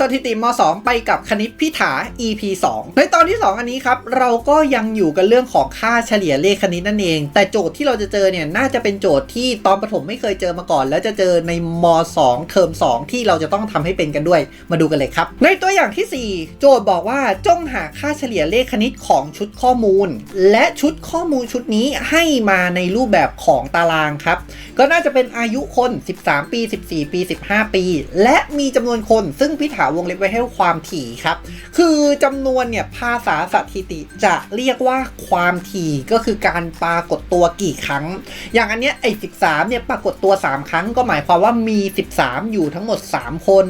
สถิติม 2 ไปกับคณิตพิถา EP 2 ในตอนที่ 2 อันนี้ครับ เราก็ยังอยู่กันเรื่องของค่าเฉลี่ยเลขคณิตนั่นเอง แต่โจทย์ที่เราจะเจอเนี่ย น่าจะเป็นโจทย์ที่ตอนประถมไม่เคยเจอมาก่อน แล้วจะเจอในม 2 เทอม 2 ที่เราจะต้องทำให้เป็นกันด้วย มาดูกันเลยครับ ในตัวอย่างที่ 4 โจทย์บอกว่าจงหาค่าเฉลี่ยเลขคณิตของชุดข้อมูล และชุดข้อมูลชุดนี้ให้มาในรูปแบบของตารางครับ ก็น่าจะเป็นอายุคน 13 ปี 14 ปี 15 ปี และมีจำนวนคนซึ่งพิถาวงเล็บไว้ให้ความถี่ครับ คือจำนวนเนี่ยภาษาสถิติจะเรียกว่าความถี่ก็คือการปรากฏตัวกี่ครั้ง อย่างอันเนี้ยไอ้13เนี่ยปรากฏตัว 3 ครั้ง ก็หมายความว่ามี 13 อยู่ทั้งหมด 3 คน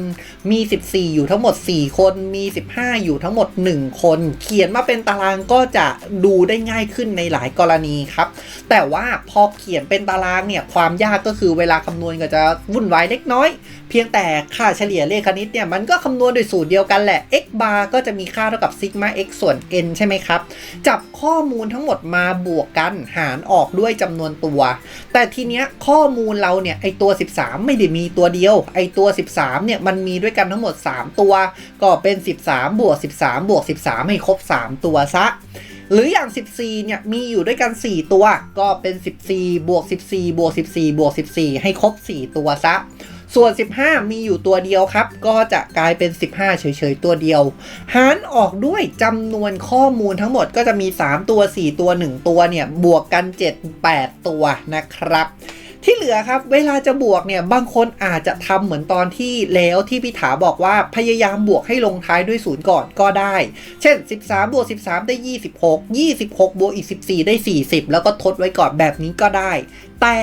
มี 14 อยู่ทั้งหมด 4 คน มี 15 อยู่ทั้งหมด 1 คน เขียนมาเป็นตารางก็จะดูได้ง่ายขึ้นในหลายกรณีครับ แต่ว่าพอเขียนเป็นตารางเนี่ยความยากก็คือเวลาคำนวณก็จะวุ่นวายเล็กน้อย พียงแต่ค่าเฉลี่ยเลขคณิตเนี่ยมันก็คำนวณโดยสูตรเดียวกันแหละ x bar ก็จะมีค่าเท่ากับซิกมา x ส่วน n ใช่ไหมครับ จับข้อมูลทั้งหมดมาบวกกันหารออกด้วยจำนวนตัว แต่ทีเนี้ยข้อมูลเราเนี่ยไอตัว 13 ไม่ได้มีตัวเดียว ไอตัว 13เนี่ยมันมีด้วยกันทั้งหมด 3 ตัว ก็เป็น 13 บวก 13 บวก 13 ให้ครบ 3 ตัวซะหรืออย่าง 14 เนี่ย มีอยู่ด้วยกัน 4 ตัว ก็เป็น 14 บวก 14 บวก 14 บวก 14 ให้ครบ 4 ตัวซะ ส่วน 15 มีอยู่ตัวเดียวครับ ก็จะกลายเป็น 15 เฉยๆ ตัวเดียว หารออกด้วยจำนวนข้อมูลทั้งหมดก็จะมี 3 ตัว 4 ตัว 1 ตัวเนี่ย บวกกัน 7 8 ตัวนะครับ ที่เหลือครับ เวลาจะบวกเนี่ยบางคนอาจจะทำเหมือนตอนที่แล้วที่พิถาบอกว่าพยายามบวกให้ลงท้ายด้วยศูนย์ก่อนก็ได้ เช่น 13 บวก 13 ได้ 26 26 บวกอีก 14 ได้ 40 แล้วก็ทดไว้ก่อนแบบนี้ก็ได้ แต่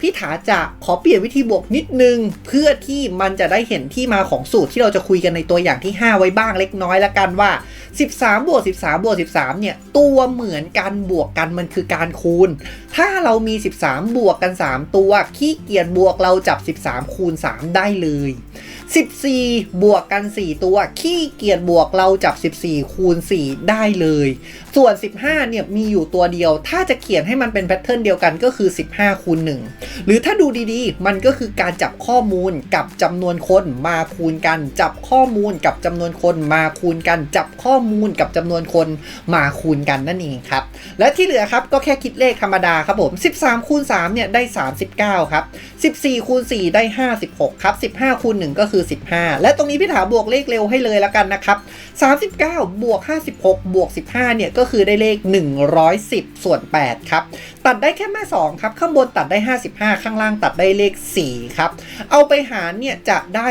พิถาจะขอเปลี่ยนวิธีบวกนิดนึง เพื่อที่มันจะได้เห็นที่มาของสูตรที่เราจะคุยกันในตัวอย่างที่ 5 ไว้บ้างเล็กน้อยละกันว่า 13 บวก 13 บวก 13 เนี่ย ตัวเหมือนกันบวกกันมันคือการคูณ ถ้าเรามี 13 บวกกัน 3 ตัวขี้เกียจบวกเราจับ 13 คูณ 3 ได้เลย 14 บวกกัน 4 ตัว ขี้เกียจบวกเราจับ 14 คูณ 4 ได้เลย ส่วน 15 เนี่ย มีอยู่ตัวเดียว ถ้าจะเขียนให้มันเป็นแพทเทิร์นเดียวกันก็คือ 15 คูณ 1 หรือถ้าดูดีๆ มันก็คือการจับข้อมูลกับจำนวนคนมาคูณกัน จับข้อมูลกับจำนวนคนมาคูณกัน จับข้อมูลกับจำนวนคนมาคูณกันนั่นเองครับ และที่เหลือครับก็แค่คิดเลขธรรมดาครับผม 13 คูณ 3 เนี่ย ได้ 39 ครับ 14 คูณ 4 ได้ 56 ครับ 15 คูณ 1 ก็คือ15 และตรงนี้พี่ถาบวกเลขเร็วให้เลยแล้วกันนะครับ 39 บวก 56 บวก 15 เนี่ย ก็คือได้เลข 110 ส่วน 8 ครับ ตัดได้แค่แม่2ครับ ข้างบนตัดได้ 55 ข้างล่างตัดได้เลข 4 ครับ เอาไปหารเนี่ย จะได้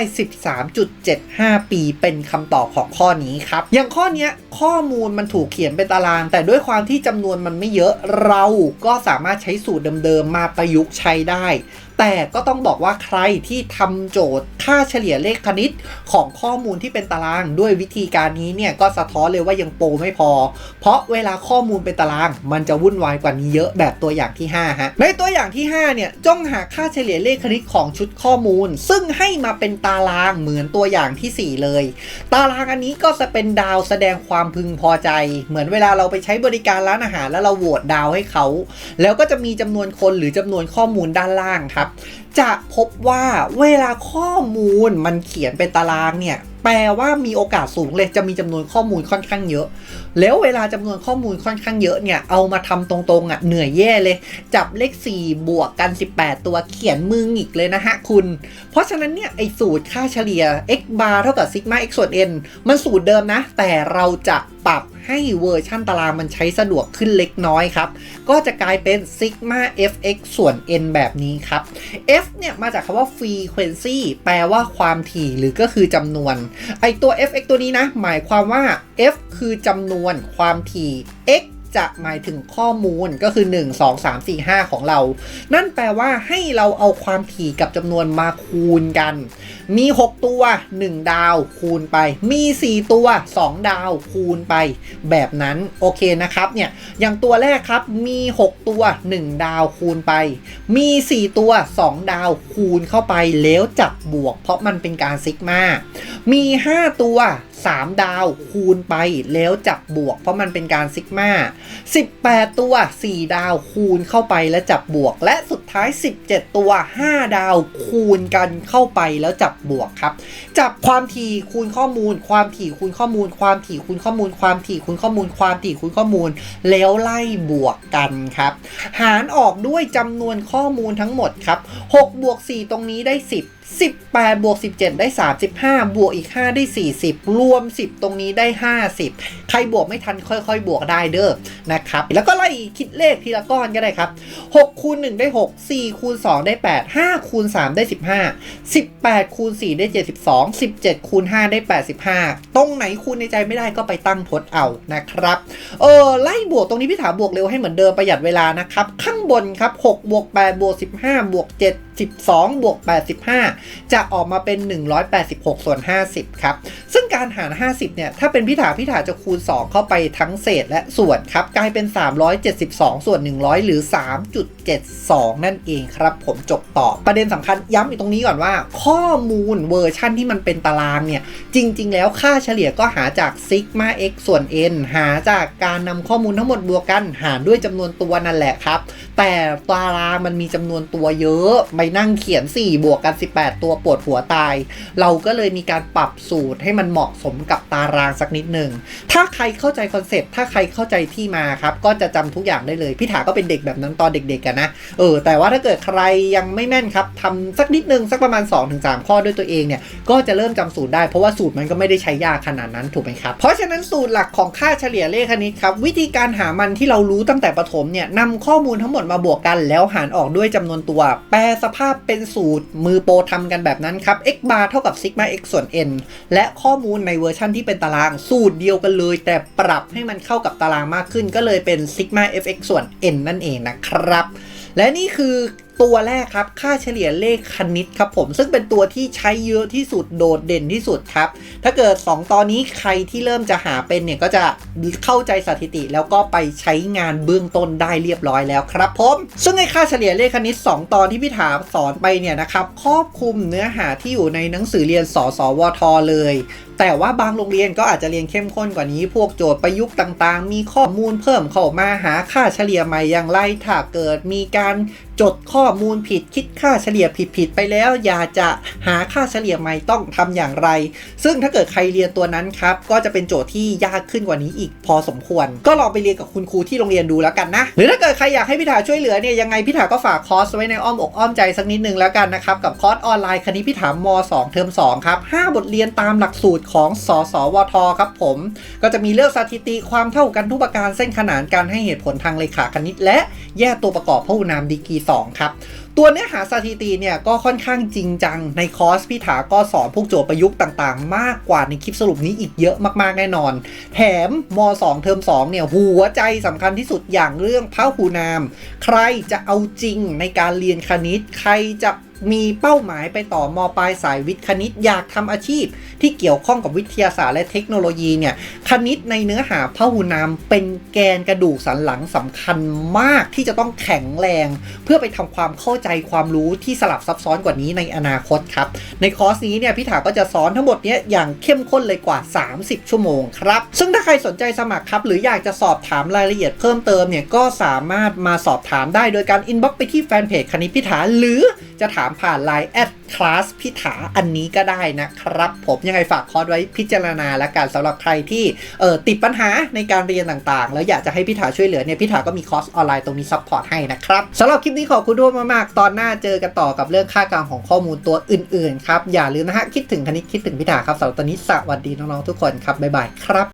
13.75 ปีเป็นคำตอบของข้อนี้ครับ อย่างข้อนี้ข้อมูลมันถูกเขียนเป็นตาราง แต่ด้วยความที่จำนวนมันไม่เยอะเราก็สามารถใช้สูตรเดิมๆมาประยุกต์ใช้ได้แต่ก็ต้องบอกว่าใครที่ทำโจทย์ค่าเฉลี่ยเลขคณิตของข้อมูลที่เป็นตารางด้วยวิธีการนี้เนี่ยก็สะท้อนเลยว่ายังโปรไม่พอ เพราะเวลาข้อมูลเป็นตาราง มันจะวุ่นวายกว่านี้เยอะแบบตัวอย่างที่5ฮะในตัวอย่างที่5เนี่ยจ้องหาค่าเฉลี่ยเลขคณิตของชุดข้อมูล ซึ่งให้มาเป็นตารางเหมือนตัวอย่างทีสี่4 เลย ตารางอันนี้ก็จะเป็นดาวแสดงความพึงพอใจ เหมือนเวลาเราไปใช้บริการร้านอาหารแล้วเราโหวตดาวให้เขา แล้วก็จะมีจำนวนคนหรือจำนวนข้อมูลด้านล่างครับจะพบว่าเวลาข้อมูลมันเขียนเป็นตารางเนี่ย แปลว่ามีโอกาสสูงเลยจะมีจำนวนข้อมูลค่อนข้างเยอะ แล้วเวลาจำนวนข้อมูลค่อนข้างเยอะเนี่ยเอามาทำตรงๆอะเหนื่อยแย่เลย จับเลข 4 บวกกัน 18 ตัวเขียนมือหงิกเลยนะฮะคุณ เพราะฉะนั้นเนี่ยไอสูตรค่าเฉลี่ย x bar เท่ากับซิกมา x ส่วน n มันสูตรเดิมนะ แต่เราจะปรับ ให้เวอร์ชั่นตารางมันใช้สะดวกขึ้นเล็กน้อยครับ ก็จะกลายเป็นซิกมา fx ส่วน n แบบนี้ครับ f เนี่ย มาจากคำว่า frequency แปลว่าความถี่หรือก็คือจำนวน ไอตัว fx ตัวนี้นะ หมายความว่า f คือจำนวนความถี่ x จะหมายถึงข้อมูลก็คือ 1 2 3 4 5 ของเรา นั่นแปลว่าให้เราเอาความถี่กับจำนวนมาคูณกัน มี 6 ตัว 1 ดาวคูณไป มี 4 ตัว 2 ดาวคูณไป แบบนั้นโอเคนะครับเนี่ยอย่างตัวแรกครับมี 6 ตัว 1 ดาวคูณไป มี 4 ตัว 2 ดาวคูณเข้าไปแล้วจับบวก เพราะมันเป็นการซิกมา มี 5 ตัว 3 ดาวคูณไปแล้วจับบวก เพราะมันเป็นการซิกมา18 ตัว 4 ดาวคูณเข้าไปแล้วจับบวก และสุดท้าย 17 ตัว 5 ดาวคูณกันเข้าไปแล้วจับบวกครับ จับความถี่คูณข้อมูล ความถี่คูณข้อมูล ความถี่คูณข้อมูล ความถี่คูณข้อมูล ความถี่คูณข้อมูล แล้วไล่บวกกันครับ หารออกด้วยจำนวนข้อมูลทั้งหมดครับ6บวก4ตรงนี้ได้ 10 18 บวก 17 ได้ 35 บวกอีก 5 ได้ 40 รวม 10 ตรงนี้ได้ 50 ใครบวกไม่ทันค่อยๆ บวกได้เด้อนะครับ แล้วก็ไล่คิดเลขทีละก้อนก็ได้ครับ6คูณ1ได้ 6 4คูณ2ได้ 8 5คูณ3ได้ 15 18คูณ4ได้ 72 17คูณ5ได้ 85 ตรงไหนคูณในใจไม่ได้ก็ไปตั้งทดเอานะครับ เออไล่บวกตรงนี้พี่ถาบวกเร็วให้เหมือนเดิมประหยัดเวลานะครับ ข้างบนครับ6บวก8บวก15บวก7 12บวก85จะออกมาเป็น 186 ส่วน 50 ครับ ซึ่งการหาร 50 เนี่ย ถ้าเป็นพิถาพิถาจะคูณ 2 เข้าไปทั้งเศษและส่วนครับ กลายเป็น 372 ส่วน 100 หรือ 3.72 นั่นเองครับ ผมจบต่อประเด็นสำคัญย้ำอีกตรงนี้ก่อนว่า ข้อมูลเวอร์ชั่นที่มันเป็นตารางเนี่ย จริง ๆ แล้วค่าเฉลี่ยก็หาจากซิกมา x ส่วน n หาจากการนำข้อมูลทั้งหมดบวกกันหารด้วยจำนวนตัวนั่นแหละครับ แต่ตารางมันมีจำนวนตัวเยอะไปนั่งเขียน 4 บวกกัน 18ตัวปวดหัวตาย เราก็เลยมีการปรับสูตรให้มันเหมาะสมกับตารางสักนิดหนึ่ง ถ้าใครเข้าใจคอนเซปต์ถ้าใครเข้าใจที่มาครับ ก็จะจำทุกอย่างได้เลย พี่ถาก็เป็นเด็กแบบนั้นตอนเด็กๆกันนะ เออ แต่ว่าถ้าเกิดใครยังไม่แม่นครับทำสักนิดนึงสักประมาณ 2-3 ข้อด้วยตัวเองเนี่ย ก็จะเริ่มจำสูตรได้เพราะว่าสูตรมันก็ไม่ได้ใช้ยากขนาดนั้นถูกไหมครับ เพราะฉะนั้นสูตรหลักของค่าเฉลี่ยเลขคณิตครับวิธีการหามันที่เรารู้ตั้งแต่ประถมเนี่ยนำข้อมูลทั้งหมดมาบวกกัน แล้วหารออกด้วยจำนวนตัว แปลสภาพเป็นสูตรมือโปรทำกันแบบนั้นครับ x bar เท่ากับ sigma x ส่วน n และข้อมูลในเวอร์ชั่นที่เป็นตารางสูตรเดียวกันเลย แต่ปรับให้มันเข้ากับตารางมากขึ้นก็เลยเป็น sigma fx ส่วน n นั่นเองนะครับ และนี่คือ ตัวแรกครับ ค่าเฉลี่ยเลขคณิตครับผม ซึ่งเป็นตัวที่ใช้เยอะที่สุดโดดเด่นที่สุดครับ ถ้าเกิด 2 ตอนนี้ใครที่เริ่มจะหาเป็นเนี่ย ก็จะเข้าใจสถิติแล้วก็ไปใช้งานเบื้องต้นได้เรียบร้อยแล้วครับผม ซึ่งไอ้ค่าเฉลี่ยเลขคณิต 2 ตอนที่พี่ถามสอนไปเนี่ยนะครับครอบคลุมเนื้อหาที่อยู่ในหนังสือเรียนสสวทเลย แต่ว่าบางโรงเรียนก็อาจจะเรียนเข้มข้นกว่านี้ พวกโจทย์ประยุกต์ต่างๆ มีข้อมูลเพิ่มเข้ามาหาค่าเฉลี่ยใหม่อย่างไรถ้าเกิดมีการจดข้อมูลผิดคิดค่าเฉลี่ยผิดๆไปแล้ว อยากจะหาค่าเฉลี่ยใหม่ต้องทำอย่างไร ซึ่งถ้าเกิดใครเรียนตัวนั้นครับ ก็จะเป็นโจทย์ที่ยากขึ้นกว่านี้อีกพอสมควร ก็ลองไปเรียนกับคุณครูที่โรงเรียนดูแล้วกันนะ หรือถ้าเกิดใครอยากให้พิธาช่วยเหลือเนี่ยยังไงพิธาก็ฝากคอร์สไว้ในอ้อมอกอ้อมใจสักนิดนึงแล้วกันนะครับกับคอร์สออนไลน์คณิตพิถามม 2 เทอม2ครับ5บทเรียนตามหลักสูตรของสสวทครับผม ก็จะมีเรื่องสถิติความเท่ากันทุกประการเส้นขนานการให้เหตุผลทางเลขาคณิต และแยกตัวประกอบพหุนามดีกี 2 ครับตัวเนื้อหาสถิติเนี่ยก็ค่อนข้างจริงจังในคอร์สพี่ถาก็สอนพวกโจทย์ประยุกต์ต่างๆ มากกว่าในคลิปสรุปนี้อีกเยอะมากๆแน่นอน แถมม 2 เทอม 2 เนี่ยหัวใจสำคัญที่สุดอย่างเรื่องพหูนาม ใครจะเอาจริงในการเรียนคณิต ใครจะ มีเป้าหมายไปต่อมปลายสายวิทย์คณิตอยากทำอาชีพ ที่เกี่ยวข้องกับวิทยาศาสตร์และเทคโนโลยีเนี่ยคณิตในเนื้อหาพหุนามเป็นแกนกระดูกสันหลังสำคัญมากที่จะต้องแข็งแรง เพื่อไปทำความเข้าใจความรู้ที่สลับซับซ้อนกว่านี้ในอนาคตครับ ในคอร์สนี้เนี่ยพี่ถาก็จะสอนทั้งหมดนี้อย่างเข้มข้นเลยกว่า 30 ชั่วโมงครับ ซึ่งถ้าใครสนใจสมัครครับ หรืออยากจะสอบถามรายละเอียดเพิ่มเติมเนี่ยก็สามารถมาสอบถามได้โดยการอินบ็อกซ์ไปที่แฟนเพจคณิตพิถาหรือ จะถามผ่าน Line แอดคลาสพิถาอันนี้ก็ได้นะครับผมยังไงฝากคอร์สไว้พิจารณาและกันสำหรับใครที่เออติดปัญหาในการเรียนต่างๆ แล้วอยากจะให้พิถาช่วยเหลือเนี่ยพิถาก็มีคอร์สออนไลน์ตรงนี้ซัพพอร์ตให้นะครับสำหรับคลิปนี้ขอบคุณทุกคนมากๆ ตอนหน้าเจอกันต่อกับเรื่องค่ากลางของข้อมูลตัวอื่นๆครับอย่าลืมนะฮะคิดถึงคณิตคิดถึงพิถาครับสำหรับตอนนี้สวัสดีน้องๆทุกคนครับบ๊ายบายครับ